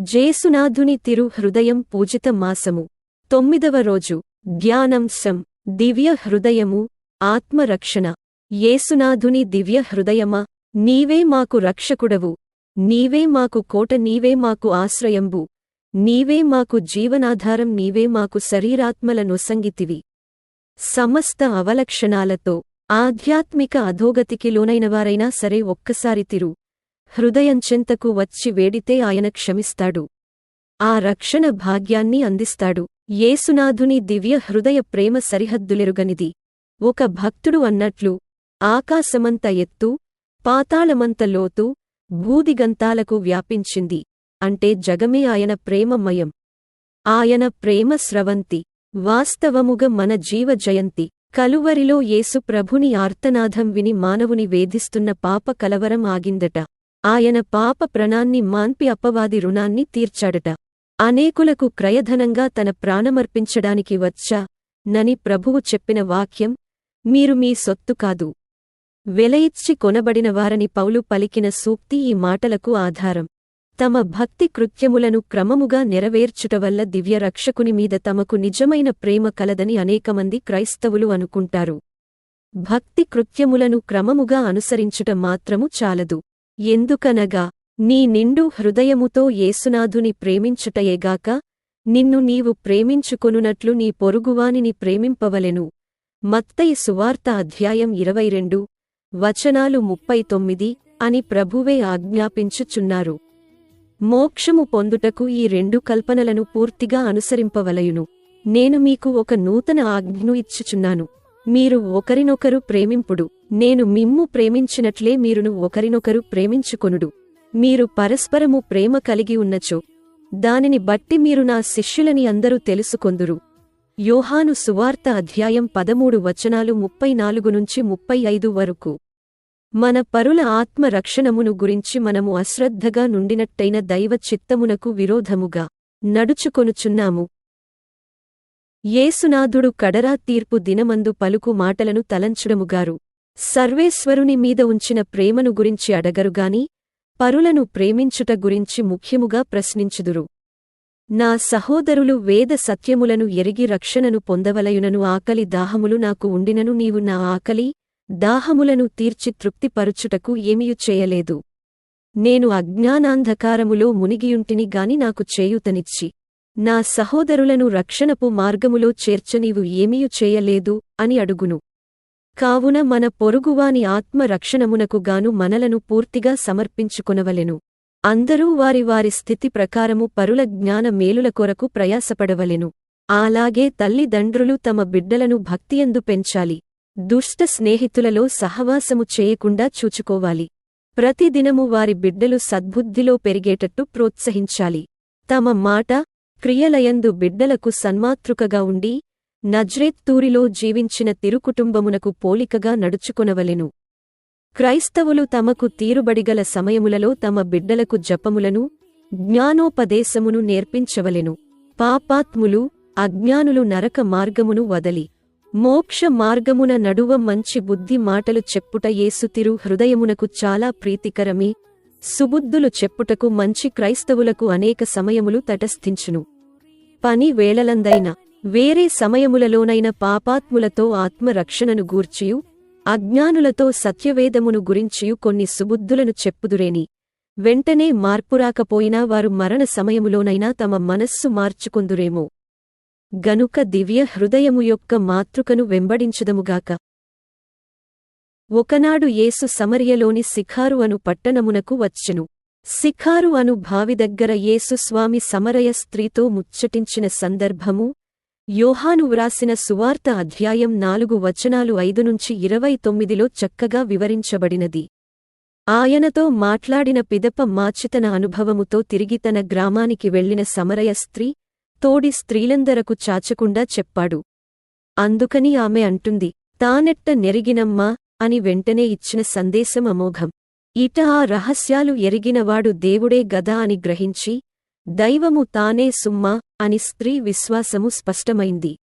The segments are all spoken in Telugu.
జేసునాథుని తిరు హృదయం పూజిత మాసము. తొమ్మిదవ రోజు ధ్యానంశం దివ్య హృదయము ఆత్మరక్షణ. యేసునాథుని దివ్య హృదయమా నీవే మాకు రక్షకుడవు. నీవే మాకు కోట నీవే మాకు ఆశ్రయంబు. నీవే మాకు జీవనాధారం నీవే మాకు శరీరాత్మల నొసంగితివి. సమస్త అవలక్షణాలతో ఆధ్యాత్మిక అధోగతికి లోనైనవారైనా సరే ఒక్కసారి తిరు. హృదయంచెంతకు వచ్చి వేడితే ఆయన క్షమిస్తాడు. ఆ రక్షణ భాగ్యాన్ని అందిస్తాడు. యేసునాథుని దివ్య హృదయ ప్రేమ సరిహద్దులెరుగనిది. ఒక భక్తుడు అన్నట్లు ఆకాశమంత ఎత్తు పాతాళమంత లోతు భూదిగంతాలకు వ్యాపించింది. అంటే జగమే ఆయన ప్రేమమయం. ఆయన ప్రేమ స్రవంతి. వాస్తవముగ మన జీవ జయంతి. కలువరిలో యేసు ప్రభుని ఆర్తనాదం విని మానవుని వేధిస్తున్న పాప కలవరం ఆగిందట. ఆయన పాప ప్రణాన్ని మాన్పి అప్పవాది రుణాన్ని తీర్చాడట. అనేకులకు క్రయధనంగా తన ప్రాణమర్పించడానికి వచ్చా నని ప్రభువు చెప్పిన వాక్యం మీరు మీ సొత్తు కాదు. వెలయిచ్చి కొనబడినవారని పౌలు పలికిన సూక్తి ఈ మాటలకు ఆధారం. తమ భక్తి కృత్యములను క్రమముగా నెరవేర్చుటవల్ల దివ్యరక్షకుని మీద తమకు నిజమైన ప్రేమ కలదని అనేకమంది క్రైస్తవులు అనుకుంటారు. భక్తి కృత్యములను క్రమముగా అనుసరించుట మాత్రము చాలదు. ఎందుకనగా నీ నిండు హృదయముతో యేసునాథుని ప్రేమించుటయేగాక నిన్ను నీవు ప్రేమించుకొనునట్లు నీ పొరుగువానిని ప్రేమింపవలెను. మత్తయి సువార్త అధ్యాయం ఇరవై రెండు వచనాలు ముప్పై తొమ్మిది అని ప్రభువే ఆజ్ఞాపించుచున్నారు. మోక్షము పొందుటకు ఈ రెండు కల్పనలను పూర్తిగా అనుసరింపవలయును. నేను మీకు ఒక నూతన ఆజ్ఞను ఇచ్చుచున్నాను. మీరు ఒకరినొకరు ప్రేమింపుడు. నేను మిమ్ము ప్రేమించినట్లే మీరును ఒకరినొకరు ప్రేమించుకొనుడు. మీరు పరస్పరము ప్రేమ కలిగి ఉన్నచో దానిని బట్టి మీరు నా శిష్యులని అందరూ తెలుసుకొందురు. యోహాను సువార్త అధ్యాయం పదమూడు వచనాలు ముప్పై నాలుగు నుంచి ముప్పై ఐదు వరకు. మన పరుల ఆత్మ రక్షణమును గురించి మనము అశ్రద్ధగా నుండినట్టయిన దైవ చిత్తమునకు విరోధముగా నడుచుకొనుచున్నాము. యేసునాథుడు కడరా తీర్పు దినమందు పలుకు మాటలను తలంచుడముగారు. సర్వేశ్వరుని మీద ఉంచిన ప్రేమను గురించి అడగరుగాని పరులను ప్రేమించుట గురించి ముఖ్యముగా ప్రశ్నించుదురు. నా సహోదరులు వేద సత్యములను ఎరిగి రక్షణను పొందవలయునను ఆకలి దాహములు నాకు ఉండినను నీవు నా ఆకలి దాహములను తీర్చి తృప్తిపరుచుటకు ఏమియు చేయలేదు. నేను అజ్ఞానాంధకారములో మునిగియుంటిని గాని నాకు చేయుతనిచ్చి నా సహోదరులను రక్షణపు మార్గములో చేర్చనీవు ఏమీయు చేయలేదు అని అడుగును. కావున మన పొరుగువాని ఆత్మ రక్షణమునకు గాను మనలను పూర్తిగా సమర్పించుకొనవలెను. అందరూ వారి వారి స్థితి ప్రకారము పరుల జ్ఞాన మేలుల కొరకు ప్రయాసపడవలెను. అలాగే తల్లిదండ్రులు తమ బిడ్డలను భక్తియందు పెంచాలి. దుష్ట స్నేహితులలో సహవాసము చేయకుండా చూచుకోవాలి. ప్రతిదినము వారి బిడ్డలు సద్బుద్ధిలో పెరిగేటట్టు ప్రోత్సహించాలి. తమ మాట క్రియలయందు బిడ్డలకు సన్మాతృకగా ఉండి నజ్రేత్తూరిలో జీవించిన తిరుకుటుంబమునకు పోలికగా నడుచుకొనవలెను. క్రైస్తవులు తమకు తీరుబడిగల సమయములలో తమ బిడ్డలకు జపములను జ్ఞానోపదేశమును నేర్పించవలెను. పాపాత్ములు అజ్ఞానులు నరక మార్గమును వదలి మోక్ష మార్గమున నడువ మంచి బుద్ధి మాటలు చెప్పుట యేసుతిరు హృదయమునకు చాలా ప్రీతికరమే. సుబుద్ధులు చెప్పుటకు మంచి క్రైస్తవులకు అనేక సమయములు తటస్థించును. పని వేళలందైన వేరే సమయములలోనైన పాపాత్ములతో ఆత్మరక్షణను గూర్చియు అజ్ఞానులతో సత్యవేదమును గురించియు కొన్ని సుబుద్ధులను చెప్పుదురేని. వెంటనే మార్పురాకపోయినా వారు మరణ సమయములోనైనా తమ మనస్సు మార్చుకుందురేమో. గనుక దివ్య హృదయము యొక్క మాతృకను వెంబడించుదముగాక ఒకనాడు యేసు సమరియలోని సిఖారు అను పట్టణమునకు వచ్చెను. సిఖారు అను భావి దగ్గర యేసు స్వామి సమరయ స్త్రీతో ముచ్చటించిన సందర్భము యోహాను వ్రాసిన సువార్త అధ్యాయం నాలుగు వచనాలు ఐదు నుంచి ఇరవై తొమ్మిదిలో చక్కగా వివరించబడినది. ఆయనతో మాట్లాడిన పిదప మాచితన అనుభవముతో తిరిగి తన గ్రామానికి వెళ్ళిన సమరయ స్త్రీ తోడి స్త్రీలందరకు చాచకుండా చెప్పాడు. అందుకని ఆమె అంటుంది తానెట్ట నెరిగినమ్మా అని వెంటనే ఇచ్చిన సందేశం అమోఘం. ఇట ఆ రహస్యాలు ఎరిగినవాడు దేవుడే గదా అని గ్రహించి దైవము తానే సుమ్మా అని స్త్రీ విశ్వాసము స్పష్టమైంది.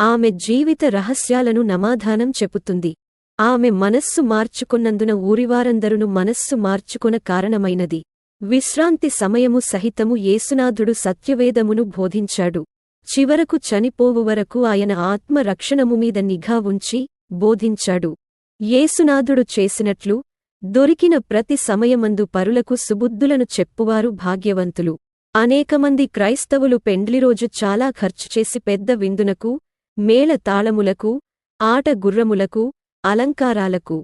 ఆమె జీవిత రహస్యాలను నమాధానం చెపుతుంది. ఆమె మనస్సు మార్చుకున్నందున ఊరివారందరును మనస్సు మార్చుకొన కారణమైనది. విశ్రాంతి సమయము సహితము యేసునాథుడు సత్యవేదమును బోధించాడు. చివరకు చనిపోవు వరకు ఆయన ఆత్మ రక్షణము మీద నిఘా ఉంచి బోధించాడు. యేసునాథుడు చేసినట్లు దొరికిన ప్రతి సమయమందు పరులకు సుబుద్ధులను చెప్పువారు భాగ్యవంతులు. అనేకమంది క్రైస్తవులు పెండ్లిరోజు చాలా ఖర్చు చేసి పెద్ద విందునకు మేళ తాళములకు ఆట గుర్రములకు అలంకారాలకు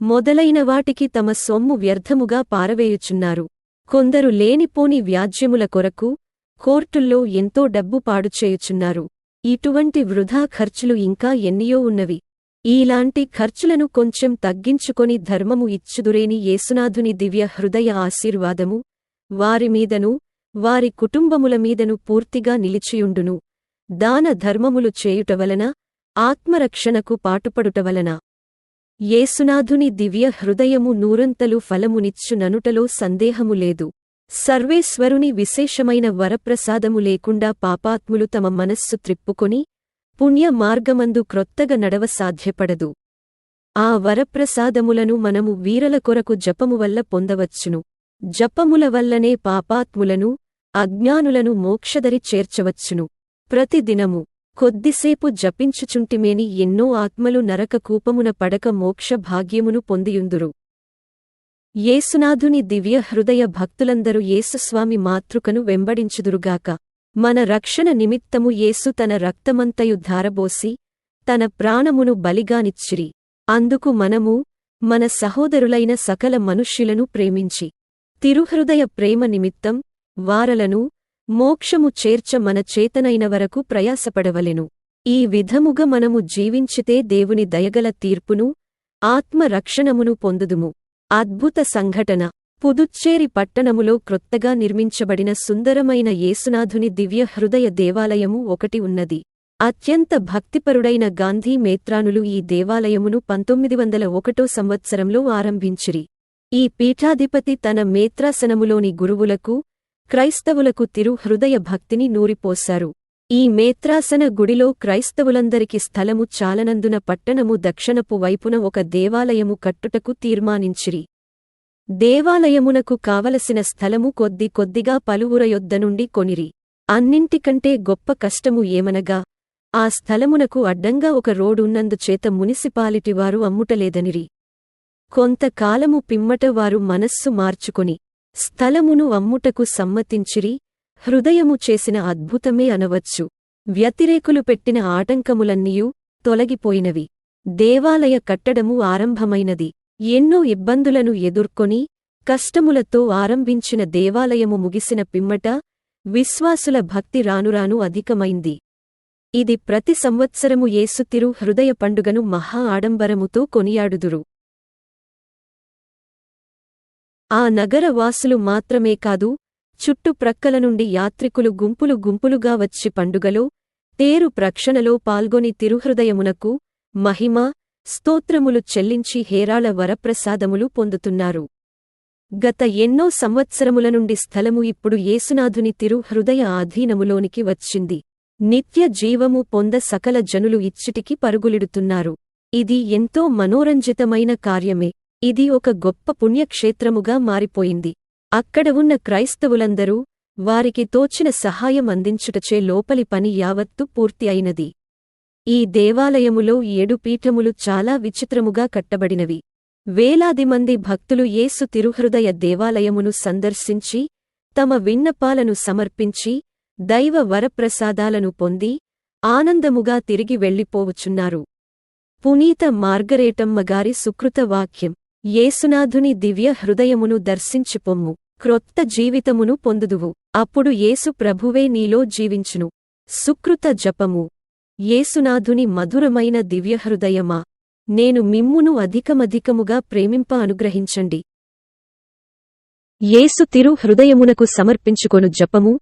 మొదలైన వాటికి తమ సొమ్ము వ్యర్థముగా పారవేయుచున్నారు. కొందరు లేనిపోని వ్యాజ్యముల కొరకు కోర్టుల్లో ఎంతో డబ్బు పాడుచేయుచున్నారు. ఇటువంటి వృధా ఖర్చులు ఇంకా ఎన్నియో ఉన్నవి. ఈలాంటి ఖర్చులను కొంచెం తగ్గించుకొని ధర్మము ఇచ్చుదురేని యేసునాథుని దివ్య హృదయ ఆశీర్వాదము వారిమీదను వారి కుటుంబముల మీదను పూర్తిగా నిలిచియుండును. దాన ధర్మములు చేయుటవలన ఆత్మరక్షణకు పాటుపడుటవలన యేసునాథుని దివ్య హృదయము నూరంతలు ఫలమునిచ్చుననుటలో సందేహము లేదు. సర్వేశ్వరుని విశేషమైన వరప్రసాదము లేకుండా పాపాత్ములు తమ మనస్సు త్రిప్పుకొని పుణ్య మార్గమందు క్రొత్తగా నడవ సాధ్యపడదు. ఆ వరప్రసాదములను మనము వీరల కొరకు జపము వల్ల పొందవచ్చును. జపముల వల్లనే పాపాత్ములను అజ్ఞానులను మోక్షదరి చేర్చవచ్చును. ప్రతిదినము కొద్దిసేపు జపించుచుంటిమేని ఎన్నో ఆత్మలు నరక కూపమున పడక మోక్ష భాగ్యమును పొందియుందురు. యేసునాథుని దివ్య హృదయ భక్తులందరూ యేసుస్వామి మాతృకను వెంబడించుదురుగాక. మన రక్షణ నిమిత్తము యేసు తన రక్తమంతయు ధారబోసి తన ప్రాణమును బలిగానిచ్చిరి. అందుకు మనము మన సహోదరులైన సకల మనుష్యులను ప్రేమించి తిరుహృదయ ప్రేమ నిమిత్తం వారలను మోక్షము చేర్చ మన చేతనైన వరకు ప్రయాసపడవలెను. ఈ విధముగా మనము జీవించితే దేవుని దయగల తీర్పును ఆత్మరక్షణమును పొందుదుము. అద్భుత సంఘటన. పుదుచ్చేరి పట్టణములో క్రొత్తగా నిర్మించబడిన సుందరమైన యేసునాథుని దివ్య హృదయ దేవాలయము ఒకటి ఉన్నది. అత్యంత భక్తిపరుడైన గాంధీ మేత్రానులు ఈ దేవాలయమును పంతొమ్మిది వందల ఒకటో సంవత్సరంలో ఆరంభించిరి. ఈ పీఠాధిపతి తన మేత్రాసనములోని గురువులకు క్రైస్తవులకు తిరు హృదయ భక్తిని నూరిపోశారు. ఈ మేత్రాసన గుడిలో క్రైస్తవులందరికి స్థలము చాలనందున పట్టణము దక్షిణపు వైపున ఒక దేవాలయము కట్టుటకు తీర్మానించిరి. దేవాలయమునకు కావలసిన స్థలము కొద్ది కొద్దిగా పలువుర నుండి కొనిరి. అన్నింటికంటే గొప్ప కష్టము ఏమనగా ఆ స్థలమునకు అడ్డంగా ఒక రోడున్నందుచేత మునిసిపాలిటివారు అమ్ముటలేదనిరి. కొంతకాలము పిమ్మట వారు మనస్సు మార్చుకొని స్థలమును అమ్ముటకు సమ్మతించిరి హృదయము చేసిన అద్భుతమే అనవచ్చు. వ్యతిరేకులు పెట్టిన ఆటంకములన్నీయూ తొలగిపోయినవి. దేవాలయ కట్టడము ఆరంభమైనది. ఎన్నో ఇబ్బందులను ఎదుర్కొని కష్టములతో ఆరంభించిన దేవాలయము ముగిసిన పిమ్మట విశ్వాసుల భక్తి రానురాను అధికమైంది. ఇది ప్రతి సంవత్సరము యేసుతిరు హృదయ పండుగను మహా ఆడంబరముతో కొనియాడుదురు. ఆ నగరవాసులు మాత్రమే కాదు చుట్టుప్రక్కల నుండి యాత్రికులు గుంపులు గుంపులుగా వచ్చి పండుగలో తేరు ప్రక్షణలో పాల్గొని తిరుహృదయమునకు మహిమ స్తోత్రములు చెల్లించి హేరాళ వరప్రసాదములు పొందుతున్నారు. గత ఎన్నో సంవత్సరముల నుండి స్థలము ఇప్పుడు యేసునాథుని తిరు హృదయ ఆధీనములోనికి వచ్చింది. నిత్య జీవము పొంద సకల జనులు ఇచ్చిటికి పరుగులిడుతున్నారు. ఇది ఎంతో మనోరంజితమైన కార్యమే. ఇది ఒక గొప్ప పుణ్యక్షేత్రముగా మారిపోయింది. అక్కడ ఉన్న క్రైస్తవులందరూ వారికి తోచిన సహాయం అందించుటచే లోపలి పని యావత్తు పూర్తి అయినది. ఈ దేవాలయములో ఏడు పీఠములు చాలా విచిత్రముగా కట్టబడినవి. వేలాది మంది భక్తులు యేసు తిరుహృదయ దేవాలయమును సందర్శించి తమ విన్నపాలను సమర్పించి దైవ వరప్రసాదాలను పొంది ఆనందముగా తిరిగి వెళ్ళిపోవుచున్నారు పునీత మార్గరేటమ్మగారి సుకృత వాక్యం యేసునాథుని దివ్య హృదయమును దర్శించిపొమ్ము క్రొత్త జీవితమును పొందుదువు అప్పుడు యేసు ప్రభువే నీలో జీవించును. సుకృత జపము యేసునాథుని మధురమైన దివ్యహృదయమా? నేను మిమ్మును అధికమధికముగా ప్రేమింప అనుగ్రహించండి. యేసు తిరు హృదయమునకు సమర్పించుకొను జపము.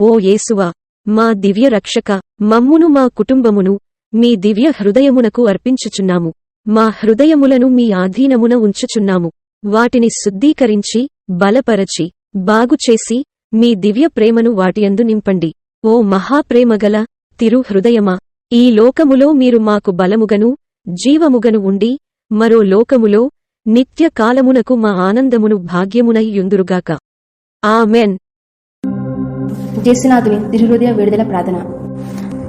ఓ యేసువా మా దివ్య రక్షక మమ్మును మా కుటుంబమును మీ దివ్య హృదయమునకు అర్పించుచున్నాము. మా హృదయములను మీ ఆధీనమున ఉంచుచున్నాము. వాటిని శుద్ధీకరించి బలపరచి బాగుచేసి మీ దివ్య ప్రేమను వాటియందు నింపండి. ఓ మహాప్రేమగల తిరు హృదయమా ఈ లోకములో మీరు మాకు బలముగను జీవముగను ఉండి మరో లోకములో నిత్య కాలమునకు మా ఆనందమును భాగ్యమునై యుందురుగాక. ఆమెన్. జేసునాథుని తిరుహృదయ విడుదల ప్రార్థన.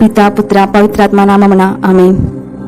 పితా పుత్ర పవిత్రాత్మ నామమున ఆమెన్.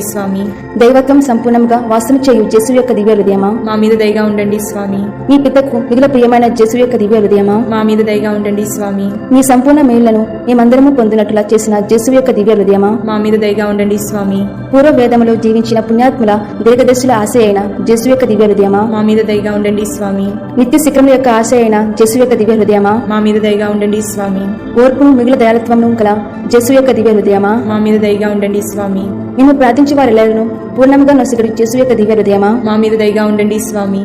స్వామి. దైవత్వం సంపూర్ణంగా వాసన చేయు జేసు యొక్క దివ్య హృదయమా? మా మీద దయగా ఉండండి స్వామి. నీ పితకు మిగిలిన ప్రియమైన జేసు యొక్క దివ్య హృదయమా? మా మీద దయగా ఉండండి స్వామి. నీ సంపూర్ణ మేళ్ళను మేమందరము పొందినట్లుగా చేసిన జేసు యొక్క దివ్య హృదయమా? మా మీద దయగా ఉండండి స్వామి. పూర్వ వేదములో జీవించిన పుణ్యాత్ముల దీర్ఘదర్శుల ఆశ అయిన జేసు యొక్క దివ్య హృదయమా? మా మీద దయగా ఉండండి స్వామి. నిత్య శిఖరముల యొక్క ఆశ అయిన జేసు యొక్క దివ్య హృదయమా? మా మీద దయగా ఉండండి స్వామి. ఓర్పును మిగిలిన దయాలత్వమును గల జేసు యొక్క దివ్య హృదయమా? మా మీద దయగా ఉండండి స్వామి. మేము ప్రార్థించే వారెల్లరూ పూర్ణముగా నొసగడు చేసు యొక్క దివ్య హృదయమా మా మీద దయగా ఉండండి స్వామి.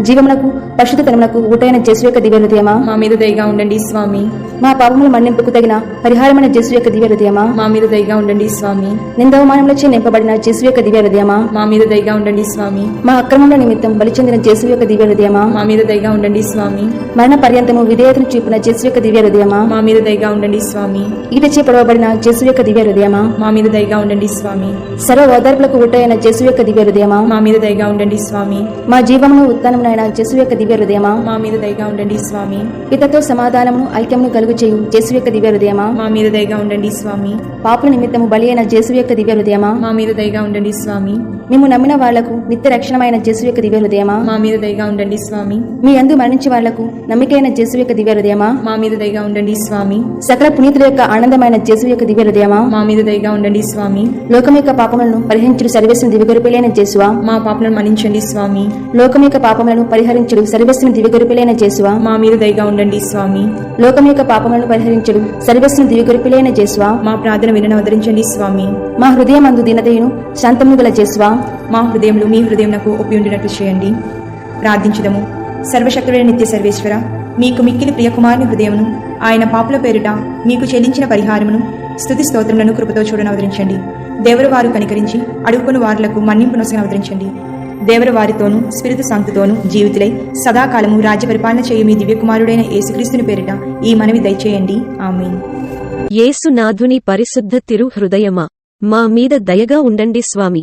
జీవమునకు పరిశుద్ధతనమునకు ఊటైన జేసు యొక్క దివ్య హృదయమా? మా మీద దయగా ఉండండి స్వామి. మా పాపముల మన్నింపుకు తగిన పరిహారమైన జేసు యొక్క దివ్య హృదయమా? మా మీద దయగా ఉండండి స్వామి. నిందవమానములచే నింపబడిన జేసు యొక్క దివ్య హృదయమా? మా మీద దయగా ఉండండి స్వామి. మా అక్రమముల నిమిత్తం బలి చెందిన జేసు యొక్క దివ్య హృదయమా? మా మీద దయగా ఉండండి స్వామి. మరణ పర్యంతము విధేయతను చూపిన జేసు యొక్క దివ్య హృదయమా? మా మీద దయగా ఉండండి స్వామి. ఈటచే పొడవబడిన జేసు యొక్క దివ్య హృదయమా? మా మీద దయగా ఉండండి స్వామి. సర్వ ఓదార్పులకు ఊటైన జేసు యొక్క దివ్య హృదయమా? మా మీద దయగా ఉండండి స్వామి. మా జీవమును ఉత్తానమునైన జేసు యొక్క దివ్య హృదయమా? మా మీద దయగా ఉండండి స్వామి. పితతో సమాధానమును ఐక్యమును కలుగు చేయు జేసు యొక్క దివ్య హృదయమా? మా మీద దయగా ఉండండి స్వామి. పాపుల నిమిత్తము బలి అయిన జేసు యొక్క దివ్య హృదయమా? మా మీద దయగా ఉండండి స్వామి. మేము నమ్మిన వాళ్ళకు నిత్య రక్షణమైన జేసు యొక్క దివ్య హృదయమా? మా మీద దయగా ఉండండి స్వామి. మీ అందు మరణించే వాళ్ళకు నమ్మికైన జేసు యొక్క దివ్య హృదయమా? మా మీద దయగా ఉండండి స్వామి. సకల పునీతుల యొక్క ఆనందమైన జేసు యొక్క దివ్య హృదయమా? మా మీద దయగా ఉండండి స్వామి. లోకం యొక్క పాపములను పరిహరించుడు సర్వేసిన దివ్యగొరిపిలైన జేసువా మా పాపలను మన్నించండి స్వామి. లోకం యొక్క పాపములను పరిహరించుడు. సర్వేసిన దివ్యగొరిపిలైన జేసువా మా మీద దయగా ఉండండి స్వామి. లోకం యొక్క పాపములను పరిహరించుడు. సర్వేసిన దివ్యగొరిపిలైన జేసువా మా ప్రార్థన వినను అవతరించండి స్వామి. మా హృదయమందు దీనదయును శాంతము గల జేసువా మా హృదయంలో మీ హృదయంకు ఒప్పి ఉండినట్లు చేయండి. ప్రార్థించుదము. సర్వశక్తుడైన నిత్య సర్వేశ్వర మీకు మిక్కిలి ప్రియకుమారుని హృదయమును ఆయన పాపుల పేరిట మీకు చెల్లించిన పరిహారమును స్తుతి స్తోత్రములను కృపతో చూడని అవతరించండి దేవరు వారు కనికరించి అడుగుకుని వారులకు మన్నింపు నొసగని అవతరించండి దేవరవారితోనూ స్పిరితు శాంతితోనూ జీవితులై సదాకాలము రాజ్య పరిపాలన చేయు మీ దివ్యకుమారుడైన యేసుక్రీస్తుని పేరిట ఈ మనవి దయచేయండి. ఆమేన్. యేసునాథుని పరిశుద్ధ తిరు హృదయమా మా మీద దయగా ఉండండి స్వామి.